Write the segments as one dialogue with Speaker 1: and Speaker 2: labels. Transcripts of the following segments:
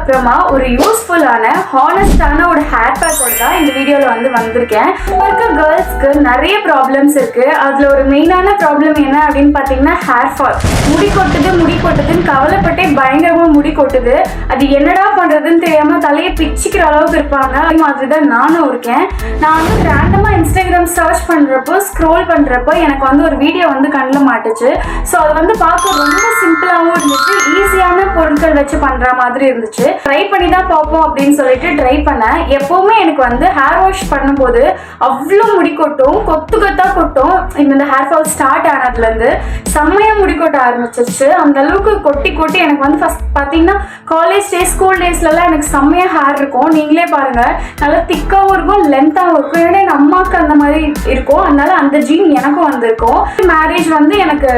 Speaker 1: அப்புறமா ஒரு யூஸ்ஃபுல்லான ஹானஸ்டான ஒரு ஹேர் பேக்கோட தான் இந்த வீடியோவில் வந்து வந்திருக்கேன். இப்போ இருக்க கேர்ள்ஸ்க்கு நிறைய ப்ராப்ளம்ஸ் இருக்கு. அதில் ஒரு மெயினான ப்ராப்ளம் என்ன அப்படின்னு பார்த்தீங்கன்னா ஹேர் ஃபால் முடி கொட்டுது முடி கொட்டுதுன்னு கவலைப்பட்டே பயங்கரமா முடி கொட்டுது. அது என்னடா பண்றதுன்னு தெரியாம தலையை பிச்சுக்கிற அளவுக்கு இருப்பாங்க. அதே மாதிரி தான் நானும் இருக்கேன். நான் வந்து ரேண்டமா இன்ஸ்டாகிராம் சர்ச் பண்றப்போ ஸ்க்ரோல் பண்றப்போ எனக்கு வந்து ஒரு வீடியோ வந்து கண்ணில் மாட்டுச்சு. ஸோ அது வந்து பார்க்க ரொம்ப சிம்பிளாகவும் இருந்துச்சு. ஈஸியான பொருட்கள் வச்சு பண்ற மாதிரி இருந்துச்சு. ட்ரை பண்ணி தான் பார்ப்போம் அப்படின்னு சொல்லிட்டு ட்ரை பண்ணேன். எப்போவுமே எனக்கு வந்து ஹேர் வாஷ் பண்ணும்போது அவ்வளோ முடி கொட்டும் கொத்து கொத்தாக கொட்டும். இந்த ஹேர் ஃபால் ஸ்டார்ட் ஆனதுலேருந்து செம்மையாக முடி கொட்ட ஆரம்பிச்சிருச்சு. அந்த அளவுக்கு கொட்டி கொட்டி எனக்கு வந்து ஃபஸ்ட் பார்த்தீங்கன்னா காலேஜ் டேஸ் ஸ்கூல் டேஸ்லலாம் எனக்கு செம்மையாக ஹேர் இருக்கும். நீங்களே பாருங்கள் நல்லா திக்காகவும் இருக்கும் லென்த்தாகவும் இருக்கும். ஏன்னா எங்கள் அம்மாவுக்கு அந்த மாதிரி இருக்கும். அதனால அந்த ஜீன் எனக்கும் வந்திருக்கும். மேரேஜ் வந்து எனக்கு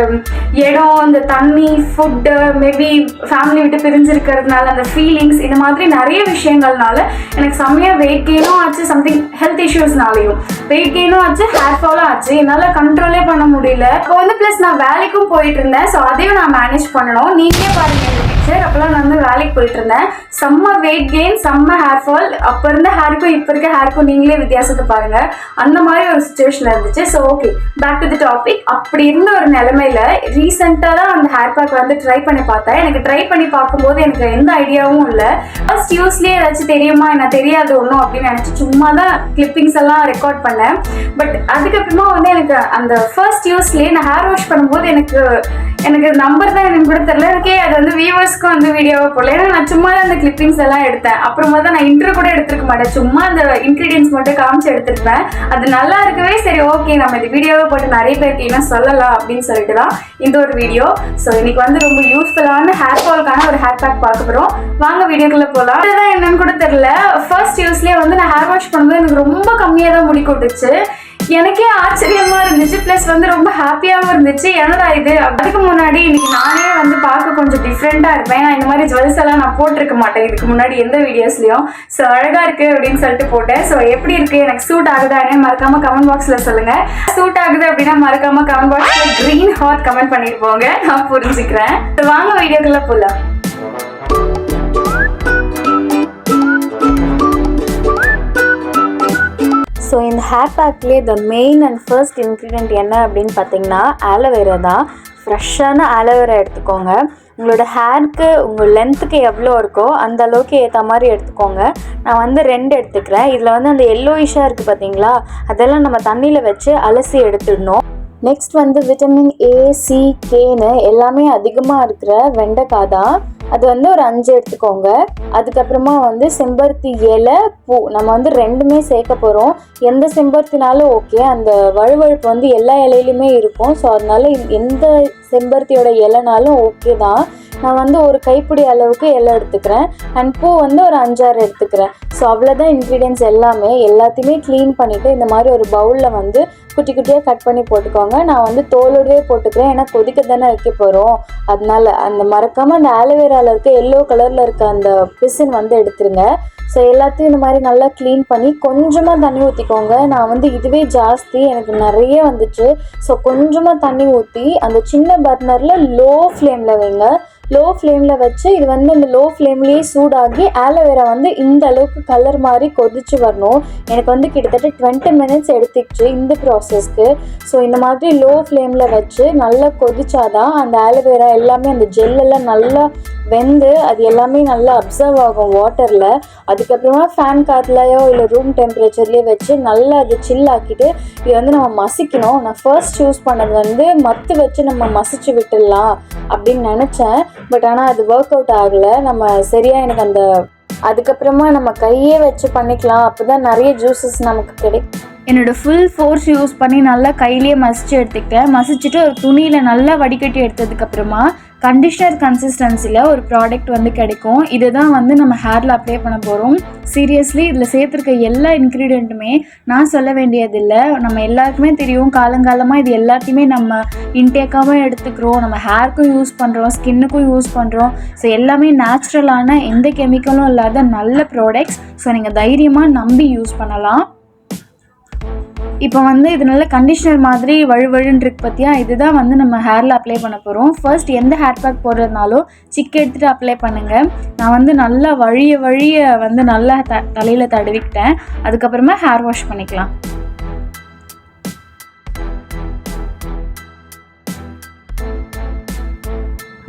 Speaker 1: இடம் இந்த தண்ணி ஃபுட்டு மேபி ஃபேமிலி விட்டு பிரிஞ்சிருக்கிறதுனால அந்த ஃபீலிங்ஸ் இந்த மாதிரி நிறைய விஷயங்கள்னால எனக்கு செம்மையாக வெயிட் கெயினும் ஆச்சு சம்திங் ஹெல்த் இஷ்யூஸ்னாலையும் வெயிட் கெயினும் ஆச்சு ஹேர் ஃபாலும் ஆச்சு. என்னால் கண்ட்ரோலே பண்ண முடியல. இப்போ வந்து ப்ளஸ் நான் வேலைக்கும் போயிட்டு இருந்தேன் ஸோ அதையும் நான் மேனேஜ் பண்ணணும். நீங்களே பாருங்க சார் அப்போலாம் நான் வந்து வேலைக்கு போயிட்டு இருந்தேன் செம்ம வெயிட் கெயின் செம்ம ஹேர் ஃபால் அப்போ இருந்த ஹேருக்கும் இப்போ இருக்க ஹேருக்கும் நீங்களே வித்தியாசத்தை பாருங்க. அந்த மாதிரி ஒரு சுச்சுவேஷன் இருந்துச்சு. So okay back to the topic அப்படி இருந்த ஒரு நிலைமையில ரீசெண்டாக தான் அந்த ஹேர் பேக் வந்து ட்ரை பண்ணி பார்த்தேன். எனக்கு ட்ரை பண்ணி பார்க்கும்போது எனக்கு எந்த ஐடியாவும் இல்லை. ஃபர்ஸ்ட் யூஸ்லேயே ஏதாச்சும் தெரியுமா? என்ன தெரியாது ஒன்றும் அப்படின்னு நினச்சி சும்மா தான் கிளிப்பிங்ஸ் எல்லாம் ரெக்கார்ட் பண்ணேன். பட் அதுக்கப்புறமா வந்து எனக்கு அந்த ஃபர்ஸ்ட் யூஸ்லேயே நான் ஹேர் வாஷ் பண்ணும்போது எனக்கு எனக்கு நம்பர் தான் எனக்கு கூட தெரியல. எனக்கே அது வந்து வியூவர்ஸ்க்கு வந்து வீடியோவை போடல. ஏன்னா நான் சும்மா தான் அந்த கிளிப்பிங்ஸ் எல்லாம் எடுத்தேன். அப்புறமா தான் நான் இன்ட்ரோ கூட எடுத்துருக்க மாட்டேன். சும்மா அந்த இன்க்ரீடியன்ஸ் மட்டும் காமிச்சு எடுத்துருப்பேன். அது நல்லா இருக்கவே சரி ஓகே நம்ம இந்த வீடியோவை போட்டு நிறைய பேருக்கு என்ன சொல்லலாம் அப்படின்னு சொல்லிட்டு தான் இந்த ஒரு வீடியோ ஸோ இன்னைக்கு வந்து ரொம்ப யூஸ்ஃபுல்லான ஹேர் ஃபால்க்கான ஒரு ஹேர் பேக் பார்க்க போகிறோம் வாங்க வீடியோக்குள்ளே போகலாம் இதுதான் என்னன்னு கூட தெரியல. ஃபர்ஸ்ட் யூஸ்லேயே வந்து நான் ஹேர் வாஷ் பண்ணும்போது எனக்கு ரொம்ப கம்மியாக தான் முடி கொட்டுச்சு. எனக்கே ஆச்சரியமா இருந்துச்சு. ப்ளஸ் வந்து ரொம்ப ஹாப்பியாகவும் இருந்துச்சு. என்னடா இது? அதுக்கு முன்னாடி இன்னைக்கு நானே வந்து பார்க்க கொஞ்சம் டிஃப்ரெண்ட்டாக இருப்பேன். நான் இந்த மாதிரி ஜுவல்ஸ் எல்லாம் நான் போட்டிருக்க மாட்டேன். இதுக்கு முன்னாடி எந்த வீடியோஸ்லையும் ஸோ அழகாக இருக்கு அப்படின்னு சொல்லிட்டு போட்டேன். ஸோ எப்படி இருக்கு? எனக்கு சூட் ஆகுதானே மறக்காம கமெண்ட் பாக்ஸில் சொல்லுங்க. சூட் ஆகுது அப்படின்னா மறக்காம கமெண்ட் பாக்ஸில் க்ரீன் ஹார்ட் கமெண்ட் பண்ணிட்டு போங்க. நான் புரிஞ்சுக்கிறேன். வாங்க வீடியோக்குள்ள போகலாம் ஸோ இந்த hair பேக்லேயே the main and first ingredient என்ன அப்படின்னு பார்த்தீங்கன்னா ஆலோவேரா தான். ஃப்ரெஷ்ஷான ஆலோவேரா எடுத்துக்கோங்க. உங்களோட ஹேருக்கு உங்கள் லென்த்துக்கு எவ்வளோ இருக்கோ அந்த அளவுக்கு ஏற்ற மாதிரி எடுத்துக்கோங்க. நான் வந்து ரெண்டு எடுத்துக்கிறேன். இதில் வந்து அந்த எல்லோயிஷாக இருக்குது பார்த்தீங்களா? அதெல்லாம் நம்ம தண்ணியில் வச்சு அலசி எடுத்துடணும். நெக்ஸ்ட் வந்து விட்டமின் ஏ சி கேன்னு எல்லாமே அதிகமாக இருக்கிற வெண்டைக்காய் தான். அது வந்து ஒரு அஞ்சு எடுத்துக்கோங்க. அதுக்கப்புறமா வந்து செம்பருத்தி இலை பூ. நம்ம வந்து ரெண்டுமே சேர்க்க போகிறோம் எந்த செம்பருத்தினாலும் ஓகே அந்த வழுவழுப்பு வந்து எல்லா இலையிலுமே இருக்கும். ஸோ அதனால எந்த செம்பருத்தியோட இலைனாலும் ஓகே தான். நான் வந்து ஒரு கைப்பிடி அளவுக்கு இலை எடுத்துக்கிறேன். அண்ட் பூ வந்து ஒரு அஞ்சாறு எடுத்துக்கிறேன். ஸோ அவ்வளோதான் இன்க்ரீடியன்ஸ் எல்லாமே. எல்லாத்தையுமே க்ளீன் பண்ணிவிட்டு இந்த மாதிரி ஒரு பவுலில் வந்து குட்டி குட்டியாக கட் பண்ணி போட்டுக்கோங்க. நான் வந்து தோலோடவே போட்டுக்கிறேன். ஏன்னா கொதிக்க தானே வைக்க போகிறோம் அதனால அந்த மறக்காமல் அந்த ஆலோவேராவில் இருக்க எல்லோ கலரில் இருக்க அந்த பிசின் வந்து எடுத்துருங்க. ஸோ எல்லாத்தையும் இந்த மாதிரி நல்லா க்ளீன் பண்ணி கொஞ்சமாக தண்ணி ஊற்றிக்கோங்க நான் வந்து இதுவே ஜாஸ்தி எனக்கு நிறைய வந்துச்சு. ஸோ கொஞ்சமாக தண்ணி ஊற்றி அந்த சின்ன பர்னரில் லோ ஃப்ளேமில் வைங்க. லோ ஃப்ளேமில் வச்சு இது வந்து அந்த லோ ஃப்ளேம்லேயே சூடாகி ஆலோவேரா வந்து இந்த அளவுக்கு கலர் மாதிரி கொதிச்சு வரணும். எனக்கு வந்து கிட்டத்தட்ட டுவெண்ட்டி மினிட்ஸ் எடுத்துக்கிச்சு இந்த ப்ராசஸ்க்கு ஸோ இந்த மாதிரி லோ ஃப்ளேமில் வச்சு நல்லா கொதிச்சாதான் அந்த ஆலோவேரா எல்லாமே அந்த ஜெல்லெல்லாம் நல்லா வெந்து அது எல்லாமே நல்லா அப்சர்வ் ஆகும் வாட்டரில் அது அதுக்கப்புறமா ஃபேன் காற்றுலையோ இல்லை ரூம் டெம்பரேச்சர்லேயோ வச்சு நல்லா அது சில் ஆக்கிட்டு இது வந்து நம்ம மசிக்கணும். நான் ஃபர்ஸ்ட் சூஸ் பண்ணது வந்து மத்து வச்சு நம்ம மசிச்சு விட்டுடலாம் அப்படின்னு நினச்சேன். பட் ஆனால் அது ஒர்க் அவுட் ஆகலை. நம்ம சரியாக எனக்கு அந்த அதுக்கப்புறமா நம்ம கையே வச்சு பண்ணிக்கலாம். அப்போ தான் நிறைய ஜூஸஸ் நமக்கு கிடைக்கும். என்னோட ஃபுல் ஃபோர்ஸ் யூஸ் பண்ணி நல்லா கையிலேயே மசிச்சு எடுத்துக்கிட்டேன். மசிச்சுட்டு ஒரு துணியில் நல்லா வடிகட்டி எடுத்ததுக்கப்புறமா கண்டிஷனர் கன்சிஸ்டன்சியில் ஒரு ப்ராடக்ட் வந்து கிடைக்கும். இதுதான் வந்து நம்ம ஹேரில் அப்ளை பண்ண போகிறோம் சீரியஸ்லி இதில் சேர்த்துருக்க எல்லா இன்க்ரீடியண்ட்டுமே நான் சொல்ல வேண்டியதில்லை. நம்ம எல்லாருக்குமே தெரியும். காலங்காலமாக இது எல்லாத்தையுமே நம்ம இன்டேக்காகவும் எடுத்துக்கிறோம். நம்ம ஹேர்க்கும் யூஸ் பண்ணுறோம் ஸ்கின்னுக்கும் யூஸ் பண்ணுறோம் ஸோ எல்லாமே நேச்சுரலான எந்த கெமிக்கலும் இல்லாத நல்ல ப்ராடக்ட்ஸ் ஸோ நீங்கள் தைரியமாக நம்பி யூஸ் பண்ணலாம். இப்போ வந்து இது நல்ல கண்டிஷனர் மாதிரி வழுவழுன்னு இருக்கு பார்த்தியா இதுதான் வந்து நம்ம ஹேரில் அப்ளை பண்ண போகிறோம் ஃபர்ஸ்ட் எந்த ஹேர் பேக் போடுறதுனாலும் சிக்கு எடுத்துகிட்டு அப்ளை பண்ணுங்கள் நான் வந்து நல்லா வழிய வழிய வந்து நல்லா த தலையில் தடவிக்கிட்டேன். அதுக்கப்புறமா ஹேர் வாஷ் பண்ணிக்கலாம்.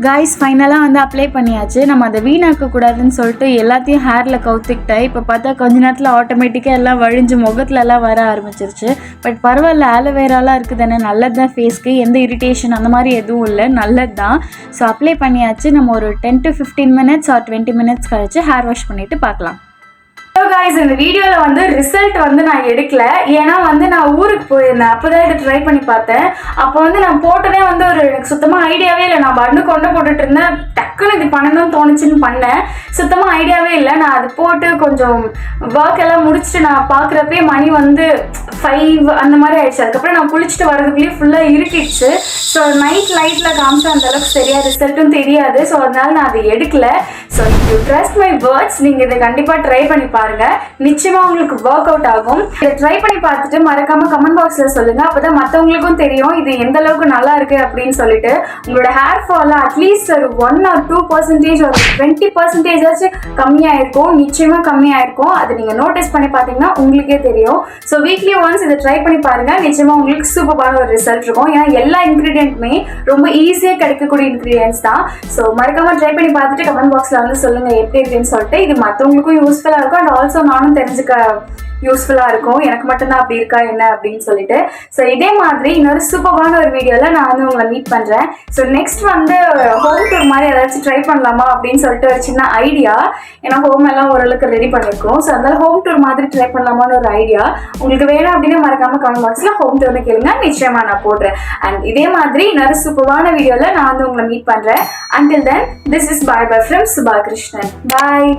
Speaker 1: காய்ஸ் ஃபைனலாக வந்து அப்ளை பண்ணியாச்சு. நம்ம அதை வீணாக்க கூடாதுன்னு சொல்லிட்டு எல்லாத்தையும் ஹேரில் கவுத்துக்கிட்டேன். இப்போ பார்த்தா கொஞ்ச நேரத்தில் ஆட்டோமேட்டிக்காக எல்லாம் வழிஞ்சு முகத்துல எல்லாம் வர ஆரம்பிச்சிருச்சு. பட் பரவாயில்ல ஆலோவேராலாம் இருக்குது தானே நல்லது தான் ஃபேஸ்க்கு எந்த இரிட்டேஷன் அந்த மாதிரி எதுவும் இல்லை. நல்லது தான் ஸோ அப்ளை பண்ணியாச்சு. நம்ம ஒரு ten to fifteen minutes or twenty minutes கழிச்சு ஹேர் வாஷ் பண்ணிவிட்டு பார்க்கலாம். கைஸ் காய்ஸ் இந்த வீடியோவில் வந்து ரிசல்ட் வந்து நான் எடுக்கல. ஏன்னா வந்து நான் ஊருக்கு போயிருந்தேன். அப்போ தான் இதை ட்ரை பண்ணி பார்த்தேன். அப்போ வந்து நான் போட்டதே வந்து ஒரு எனக்கு சுத்தமாக ஐடியாவே இல்லை. நான் பண்ணு கொண்டு போட்டுட்டு இருந்தேன். டக்குன்னு இது பண்ணணும்னு தோணுச்சுன்னு பண்ணேன். சுத்தமாக ஐடியாவே இல்லை. நான் அது போட்டு கொஞ்சம் ஒர்க் எல்லாம் முடிச்சுட்டு நான் பார்க்குறப்பே மணி வந்து ஃபைவ் அந்த மாதிரி ஆயிடுச்சு. அதுக்கப்புறம் நான் குளிச்சுட்டு வரதுக்குள்ளேயே ஃபுல்லாக இருக்கிடுச்சு ஸோ நைட் லைட்டில் காமிச்சா அந்த அளவுக்கு சரியாக ரிசல்ட்டும் தெரியாது. ஸோ அதனால நான் அதை எடுக்கல. So you trust my words நீங்கள் இதை கண்டிப்பாக ட்ரை பண்ணி பாருங்க நிச்சயமா உங்களுக்கு ஒர்க் அவுட் ஆகும். இதை ட்ரை பண்ணி பார்த்துட்டு மறக்காம கமெண்ட் பாக்ஸ்ல சொல்லுங்க. அப்பதான் மற்றவங்களுக்கும் தெரியும் இது எந்த அளவுக்கு நல்லா இருக்கு அப்படின்னு சொல்லிட்டு. உங்களோட ஹேர் ஃபால் அட்லீஸ்ட் ஒரு ஒன் ஆர் டூ பர்சன்டேஜ் ஒரு டுவெண்ட்டி பர்சன்டேஜ் ஆச்சு கம்மியாயிருக்கும். நிச்சயமா கம்மியாயிருக்கும். அது நீங்க நோட்டீஸ் பண்ணி பார்த்தீங்கன்னா உங்களுக்கே தெரியும். ஸோ வீக்லி ஒன்ஸ் இதை ட்ரை பண்ணி பாருங்க. நிச்சயமா உங்களுக்கு சூப்பரான ஒரு ரிசல்ட் இருக்கும். ஏன்னா எல்லா இன்க்ரீடியன்ட்டுமே ரொம்ப ஈஸியாக கிடைக்கக்கூடிய இன்க்ரீடியன்ஸ் தான். ஸோ மறக்காம ட்ரை பண்ணி பார்த்துட்டு கமெண்ட் பாக்ஸ்ல வந்து சொல்லுங்க எப்படி இருக்குன்னு சொல்லிட்டு. இது மற்றவங்களுக்கும் யூஸ்ஃபுல்லாக இருக்கும். அண்ட் ஆல்சோ நானும் தெரிஞ்சுக்க யூஸ்ஃபுல்லாக இருக்கும். எனக்கு மட்டும்தான் அப்படி இருக்கா என்ன அப்படின்னு சொல்லிட்டு. ஸோ இதே மாதிரி இன்னொரு சூப்பரான ஒரு வீடியோவில் நான் வந்து உங்களை மீட் பண்ணுறேன் ஸோ நெக்ஸ்ட் வந்து ஹோம் டூர் மாதிரி ஏதாச்சும் ட்ரை பண்ணலாமா அப்படின்னு சொல்லிட்டு ஒரு சின்ன ஐடியா ஏன்னா ஹோம் எல்லாம் ஓரளவுக்கு ரெடி பண்ணியிருக்கோம். ஸோ அதனால ஹோம் டூர் மாதிரி ட்ரை பண்ணலாமான்னு ஒரு ஐடியா உங்களுக்கு வேணும் அப்படின்னு மறக்காம கமெண்ட் பாக்ஸில் ஹோம் டூர்னு கேளுங்க. நிச்சயமாக நான் போடுறேன். அண்ட் இதே மாதிரி இன்னொரு சூப்பரான வீடியோவில் நான் வந்து உங்களை மீட் பண்ணுறேன் until then this is bye bye from Subha Krishnan bye